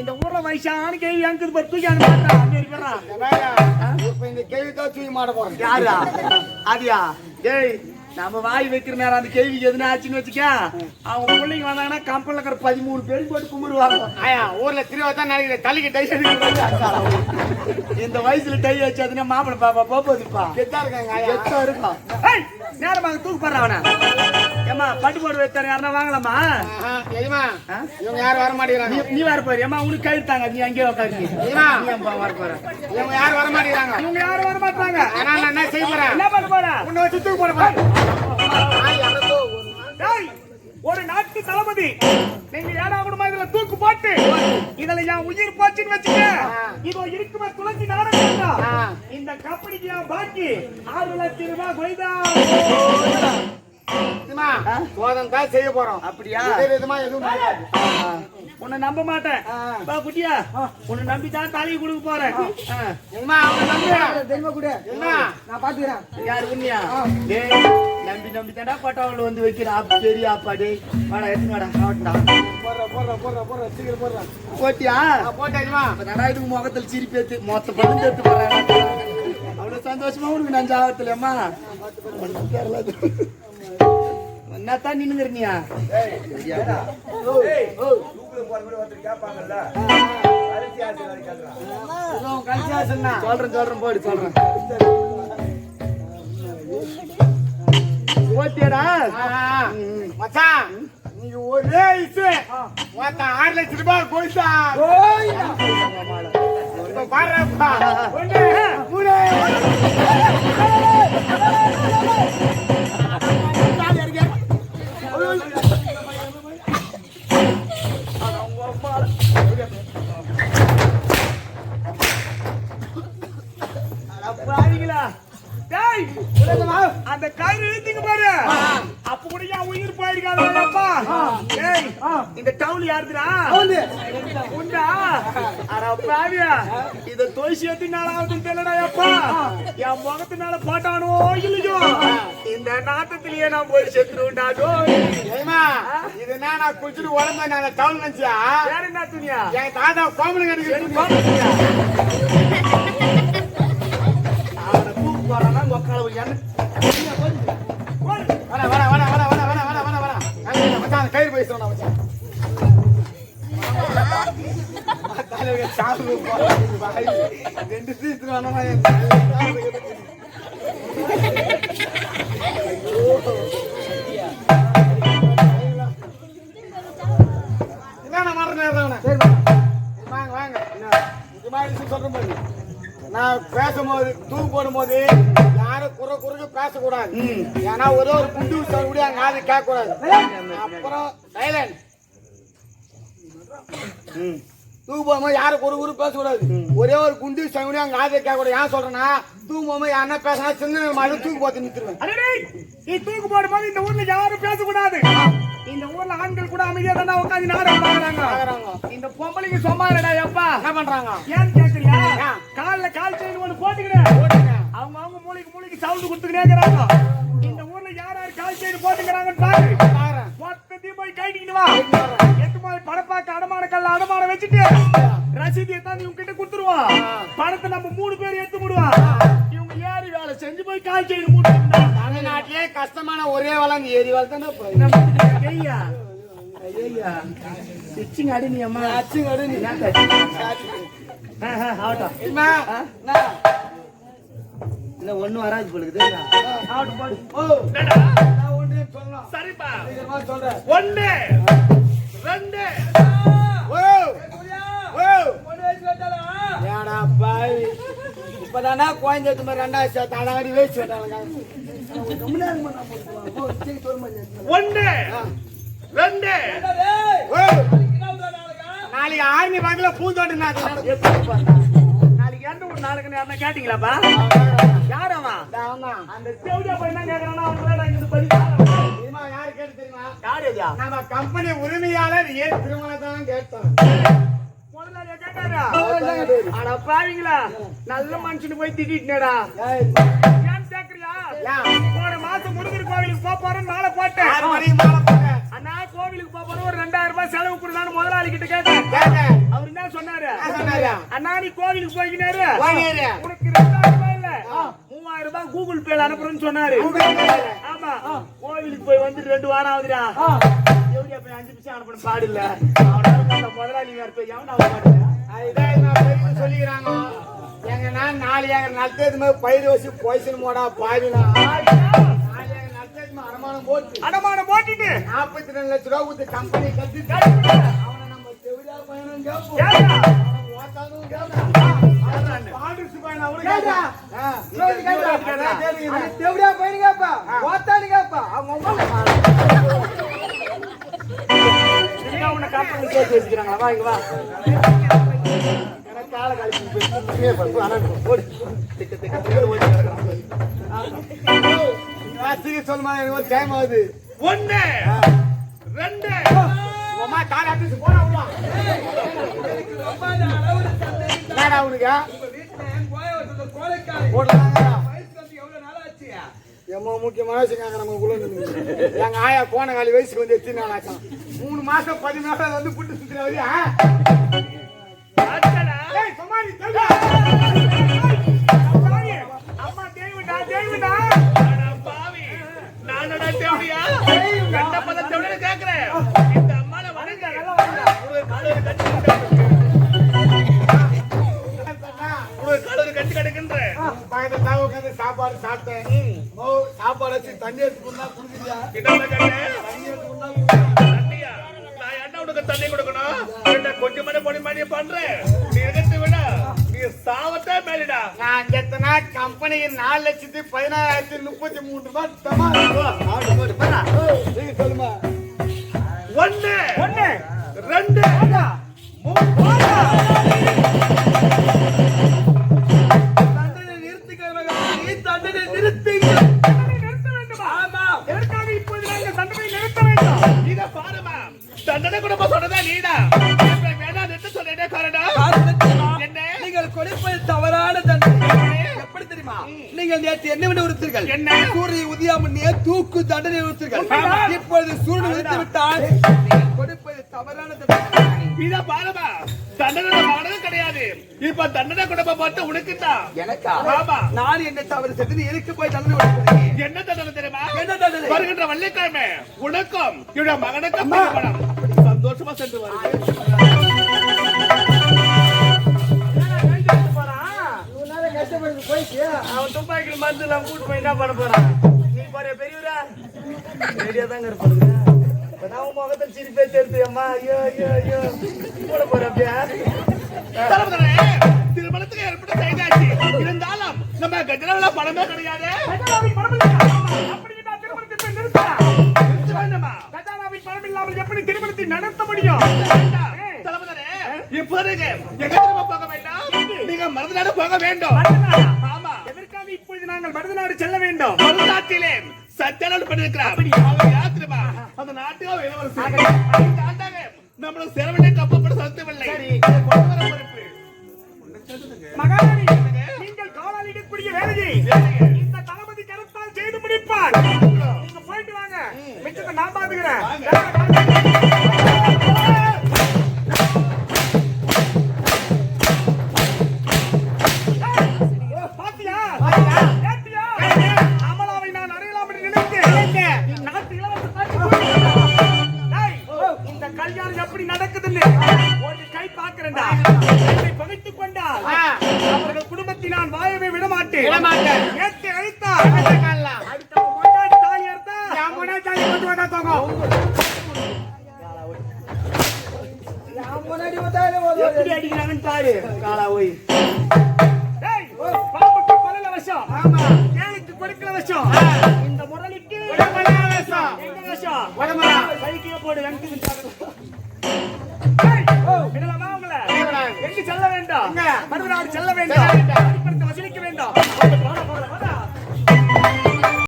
இந்த ஊர்ல வயசான கேள்வி அங்க பத்து தூக்கி அமெரிக்கா இப்ப இந்த கேள்வி தான் தூக்கி மாட்ட போறேன். யாரா? அதியா டேய் நம்ம வாய் வைக்கிற நேரம் அந்த கேள்விக்கு எதுனா ஆச்சுன்னு வச்சுக்க. அவங்க பிள்ளைங்க வந்தாங்கன்னா கம்பெனில இருக்கிற பதிமூணு பேர் போட்டு கும்பிடுவாங்க. ஆயா ஊர்ல திருவா தான் நினைக்கிறேன். தலைக்கு டை இந்த வயசுல டை வச்சாதுன்னா மாப்பிள பாப்பா போகுதுப்பா கெத்தா இருக்காங்க இருக்கும் ஏய் நேரமாக தூக்கு போடுற அவன. ஏமா பட்டு போடு வைத்தாரு யாருன்னா வாங்கலாமா? ஆ? இவங்க யாரும் வர மாட்டேங்கிறாங்க? நீ வர போறியா? உனக்கு கழுத்தாங்க நீ அங்கேயே உட்காரு ஏம்மா? நீ அம்மா வர போற? இவங்க யாரும் வர மாட்டேங்கிறாங்க? இவங்க யாரும் வர மாட்டாங்க. ஆனா நான் என்ன செய்ய போறேன்? என்ன பண்ண போற? உன்னை வச்சு தூக்கு போட போறேன். ஒரு நாட்டு தளபதி. நீங்க ஏடாகணுமா இதுல தூக்கு போட்டு? இதுல என் உயிர் போச்சுன்னு வச்சுக்க. இதோ இருக்குமே துளசி நாடகம். இந்த கம்பெனிக்கு என் பாக்கி ஆறு லட்சம் ரூபாய் கொய்தா. சோதனை தான் செய்ய போறோம். அப்படியா? விதமா எதுவும் உன்னை நம்ப மாட்டேன். பா குட்டியா. உன்னை நம்பி தான் தாலி கொடுக்க போறேன் என்ன அவனை நம்பி. தெரியுமா கூட. நான் பாத்துக்கிறேன். யார் உண்மையா நம்பி நம்பி தாண்டா பட்டாவில் வந்து வைக்கிறான் பெரிய அப்பாடி வாடா எடுத்துடா சாப்பிட்டா போட்டியா? போட்டாச்சுமா நல்லா இருக்கு முகத்தில் சிரிப்பேத்து மொத்த பழம் சேர்த்து போறேன். அவ்வளவு சந்தோஷமா உனக்கு நான் ஜாபத்துலம்மா என்னத்தான் நின்னுங்கிறனியா சொல்றேன் சொல்றேன் போடு சொல்றேன். மச்சான், நீங்க ஒரே இசு. மொத்தம் ஆறு லட்சம் ரூபாய் போயிட்டா. பாருப்பா. அந்த கயிறு இழுத்தீங்க பாரு. அப்ப கூட என் உயிர் போயிருக்காதப்பா டேய் இந்த டவுல் யாருதுடா? உண்டா? அட பாவியா இத தோசி எத்தினால ஆகுதுன்னு தெரியலடா அப்பா. என் முகத்தினால போட்டானோ இல்லையோ? இந்த நாட்டத்திலேயே நான் போய் ஏம்மா, இது நான் குளிச்சுட்டு உடம்பு நான் டவுன் நினைச்சியா? வேற என்ன துணியா? என் தாத்தா கோமலுக்கு எனக்கு உக்கால என்ன வாடா, வாடா, வாடா, வாடா, வாடா, வாடா, வாடா, வாடா, வாடா. மச்சான், கயிறு மச்சான். சாப்பிடு ரெண்டு வேணாமா, வாங்க வாங்க சொல்றேன் நான் பேசும்போது தூக்கு போடும்போது யாரும் குறை குறுக்க பேசக்கூடாது. ஏன்னா ஒரே ஒரு குண்டு விஷயம் கூட அங்க ஆது கேட்க கூடாது அப்புறம் சைலண்ட் தூக்கு போகும்போது யாரும் குறு குறு பேசக்கூடாது. ஒரே ஒரு குண்டு கூட அங்க ஆது கேட்க கூடாது ஏன் சொல்றேன்னா தூக்கு போகும்போது யாருன்னா பேசினா சின்ன மாதிரி தூக்கு போட்டு நிறுத்துருவேன் நீ தூக்கு போடும்போது இந்த ஊர்ல யாரும் பேசக்கூடாது. இந்த ஊர்ல ஆண்கள் கூட அமைதியா தானே உட்காந்து நாடகம் பாக்குறாங்க. இந்த பொம்பளைங்க சும்மா இல்லடா எப்பா என்ன பண்றாங்க? ஏன்னு கேக்குறியா? கால்ல கால் செயின் ஒண்ணு போட்டுக்கிறேன் போட்டுங்க. அவங்க அவங்க மூளைக்கு மூளைக்கு சவுண்ட் கொடுத்துக்கிட்டே இருக்கிறாங்க. இந்த ஊர்ல யார் யார் கால் செயின் போட்டுக்கிறாங்கன்னு பாரு. மொத்தத்தையும் போய் கைட்டிக்கிட்டு வா. எட்டு போய் படப்பாக்க அடமான கல்ல அடமான வச்சுட்டு ரசீதி தான் இவங்க கிட்ட கொடுத்துருவான் பணத்தை நம்ம மூணு பேர் எடுத்து விடுவான் இவங்க ஏறி வேலை செஞ்சு போய் கால் செயின் மூட்டு தமிழ்நாட்டிலே கஷ்டமான ஒரே வேலை இந்த ஏரி வேலை தானே ஐயா. ஐயா. ஸ்டிச்சிங் அடி நீ அம்மா அச்சு கடு நீ ஆகட்டும்? இல்ல ஒண்ணு வராது சொல்லலாம் சரிப்பா. ஒண்ணு ரெண்டு இப்பதானா குழந்தை மாதிரி ரெண்டாயிரம் சேர்த்து அழகாடி வேஸ்ட் வந்தாங்க ஒண்ணு ரெண்டு நாளைக்கு ஆர்மி பேங்க்ல பூந்தோட்டம் இருக்குன்னு யாரா கேட்டீங்களாப்பா? யார் அவன் அந்த செவிடியா பையன் கேக்குறானா அவனுக்கு நான் இங்க படி கேட்டு தெரியுமா? யார் ஐயா கம்பெனி உரிமையாளர் ஏ திருமணத்தான் கேட்டோம் ஆனா பாவீங்களா? நல்ல மனுஷன் போய் திட்டிட்டுனடா. போன மாசம் முருகர் கோவிலுக்கு போறேன்னு மாலை போட்டேன். அண்ணா கோவிலுக்கு போக போறேன் ஒரு ரெண்டாயிரம் ரூபாய் செலவு கொடுத்தான்னு முதலாளி கிட்ட கேட்டேன். என்ன பண்ணாரு அண்ணா நீ கோவிலுக்கு போய்க்கினாரு. உனக்கு ரெண்டாயிரம் ரூபாய் இல்ல. மூவாயிரம் ரூபாய் கூகுள் பேல அனுப்புறேன்னு சொன்னாரு. ஆமா. கோவிலுக்கு போய் வந்து ரெண்டு வாரம் ஆகுதுடா. எப்படி அப்ப அஞ்சு நிமிஷம் அனுப்பணும் பாடு இல்ல. முதலாளி வேற போய் எவன் பெரிய சொல்லிக்கிறாங்க. எங்க நான் நாலு ஏக்கர் நட்டது மாதிரி பயிர் வச்சு பொய்சன் போடா பாவினா. அனுமானம் போட்டு அடமான போட்டுட்டு. நாற்பத்தி ரெண்டு லட்ச ரூபா கொடுத்து கம்பெனி கட்டி கம்பெனி சேர்த்து வச்சுக்கிறாங்களா வா இங்க வா. காலை பண்ணு, சீக்கிரம் சொல்லுமா எனக்கு டைம் ஆகுது. ஒண்ணு ரெண்டு. அம்மா காலை அடிச்சு போடா உள்ள. என்னடா உனக்கு? போடலாங்கடா. எம்மோ முக்கியமான விஷயம் நம்ம உள்ள. எங்க ஆயா போன காலி வயசுக்கு வந்து எத்தனை நாள் மூணு மாசம் பதி மாசம் வந்து புட்டு சுத்துற வரையா சமாளி அம்மா அட பாவி, நானடா தேவடியா? கண்ட பத தேவடியா கேக்குறேன். இந்த அம்மாளை வணங்க. கால ஒரு கட்டி. ஒரு கால ஒரு கட்டி கிடக்குன்றேன். பக்கத்துல தான் உட்கார்ந்து சாப்பாடு சாப்பிட்டேன் சாப்பாடு வச்சு தண்ணி எடுத்து கொடுத்தா குடிச்சியா? தண்ணி எடுத்து தண்ணி கொடுக்கணும்? கொஞ்சமான பொடி மாதிரி பண்றேன். நீ இருக்கிறத விட. நீ சாவத்தே மேலிடா. நான் எத்தனா கம்பெனிக்கு நாலு லட்சத்தி பதினாயிரத்தி முப்பத்தி மூணு ரூபாய் தமா. சொல்லுமா ஒண்ணு, ஒண்ணு. ரெண்டு, தண்டனை நேற்று என்ன விட உறுத்தீர்கள் என்ன? சூரிய உதயாமணியே தூக்கு தண்டனை உறுத்தீர்கள் உண்மைதான். இப்பொழுது சூரியன் உதித்து விட்டால் நீங்கள் கொடுப்பது தவறான தண்டனை. இத பாருமா. தண்டனை வாங்கினது கிடையாது. இப்ப தண்டனை கொடுப்ப பார்த்து உனக்கு தான் எனக்கா? ஆமா. நான் என்ன தவறு செய்து எனக்கு போய் தண்டனை என்ன தண்டனை தெரியுமா? என்ன தண்டனை? வருகின்ற வெள்ளிக்கிழமை உனக்கும் என்னோட மகனுக்கும் சந்தோஷமா சென்று வருகிறேன் அவனுக்கு போயிட்டு அவன் துப்பாக்கியில் மருந்து எல்லாம் கூட்டு போய் என்ன பண்ண போறான்? நீ பாரு பெரியவரா. ரெடியா தாங்க இருப்பாங்க. இப்பதான் முகத்தை சிரிப்பே தெரியுது அம்மா ஐயோ ஐயோ ஐயோ. கூட போற அப்படியா. திருமணத்துக்கு ஏற்பட்ட செய்தாச்சு இருந்தாலும் நம்ம கஜனாவில படமே கிடையாது. பணம் அப்படி இல்லாமல் எப்படி திருமணத்தை நடத்த முடியும்? இப்போதைக்கு எங்க திரும்ப போக வேண்டாம் நீங்க மருந்துநாடு போக வேண்டும். மருதநாடா? ஆமா. எதற்காக இப்பொழுது நாங்கள் மருதநாடு செல்ல வேண்டும்? மருநாட்டிலே சத்தியானோடு பண்ணிருக்கிறார் அவர் யார் தெரியுமா அந்த நாட்டுக்கு இளவரசி சேர. வேண்டிய கப்பப்பட பொறுப்பு. மகாராணி நீங்கள் காலாளிடக்கூடிய வேலையை வாயவே விட மாட்டேன் விடமாட்டேன். ஏற்றி அழைத்தார் அடுத்த கொண்டாடி தாலி அறுத்தா அம்மனா தாலி கொண்டு வந்தா தோங்க எப்படி அடிக்கிறாங்கன்னு பாரு. காலா ஓய் டேய் பாம்புக்கு பல்லல விஷம். ஆமா. ஏழைக்கு கொடுக்கல விஷம். இந்த முரளிக்கு உடம்புல விஷம். எங்க உடம்புல. கைக்கே போடு வெங்கி டேய் விடலாமா உங்களை. எங்கு செல்ல வேண்டாம்? மறுநாடு செல்ல வேண்டாம்.